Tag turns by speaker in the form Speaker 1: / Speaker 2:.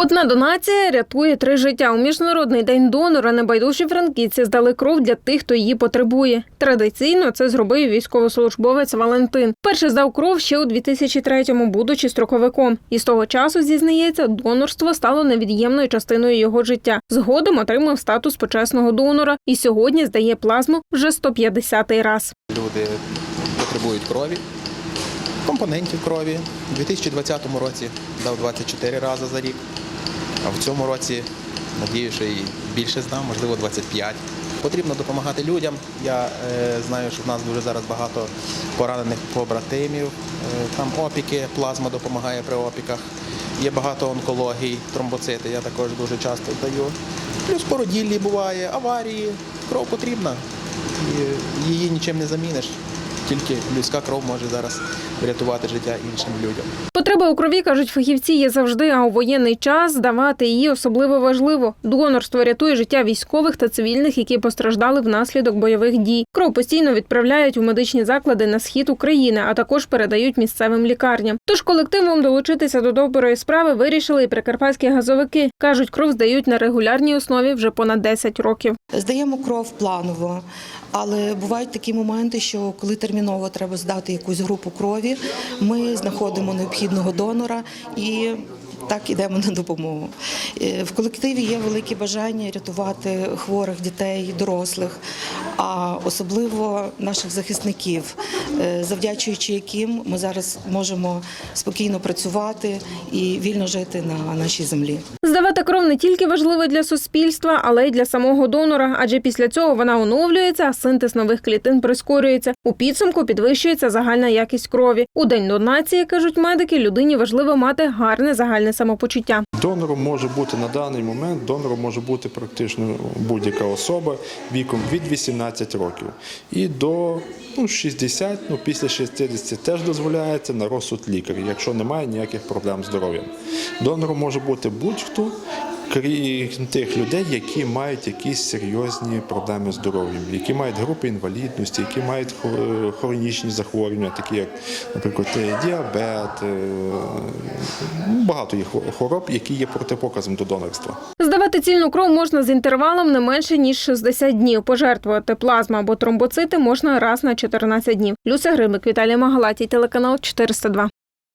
Speaker 1: Одна донація рятує три життя. У міжнародний день донора небайдужі франківці здали кров для тих, хто її потребує. Традиційно це зробив військовослужбовець Валентин. Перше здав кров ще у 2003-му, будучи строковиком. І з того часу зізнається, донорство стало невід'ємною частиною його життя. Згодом отримав статус почесного донора і сьогодні здає плазму вже 150-й раз.
Speaker 2: Люди потребують крові, компонентів крові. У 2020 році дав 24 рази за рік, а в цьому році, надію, що і більше здам, можливо, 25. Потрібно допомагати людям. Я е, знаю, що в нас дуже зараз багато поранених побратимів. Е, там опіки, плазма допомагає при опіках. Є багато онкологій, тромбоцити, я також дуже часто даю. Плюс породіллі буває, аварії, кров потрібна. І її нічим не заміниш. Тільки людська кров може зараз врятувати життя іншим людям.
Speaker 1: Потреба у крові, кажуть фахівці, є завжди, а у воєнний час здавати її особливо важливо. Донорство рятує життя військових та цивільних, які постраждали внаслідок бойових дій. Кров постійно відправляють у медичні заклади на схід України, а також передають місцевим лікарням. Тож колективом долучитися до доброї справи вирішили і прикарпатські газовики. кажуть, кров здають на регулярній основі вже понад 10 років.
Speaker 3: Здаємо кров планово, але бувають такі моменти, що коли терміново треба здати якусь групу крові, ми знаходимо необхідного донора і. Так ідемо на допомогу. Е, В колективі є велике бажання рятувати хворих дітей, дорослих, а особливо наших захисників, е, завдячуючи яким ми зараз можемо спокійно працювати і вільно жити на нашій землі.
Speaker 1: Здавати кров не тільки важлива для суспільства, але й для самого донора, адже після цього вона оновлюється, а синтез нових клітин прискорюється. У підсумку підвищується загальна якість крові. У день донації кажуть медики, людині важливо мати гарне загальне самопочуття.
Speaker 4: Донором може бути на даний момент, донором може бути практично будь-яка особа віком від 18 років і до ну, 60, ну після 60 теж дозволяється на розсуд лікаря, якщо немає ніяких проблем з здоров'ям. Донором може бути будь-хто. Крім тих людей, які мають якісь серйозні проблеми здоров'ям, які мають групи інвалідності, які мають хронічні захворювання, такі як, наприклад, е, діабет, е, багато хво- хвороб, які є протипоказом до донорства.
Speaker 1: Здавати цільну кров можна з інтервалом не менше ніж 60 днів. Пожертвувати плазму або тромбоцити можна раз на 14 днів. Люся Грибик, Віталій Магалатій, телеканал 402.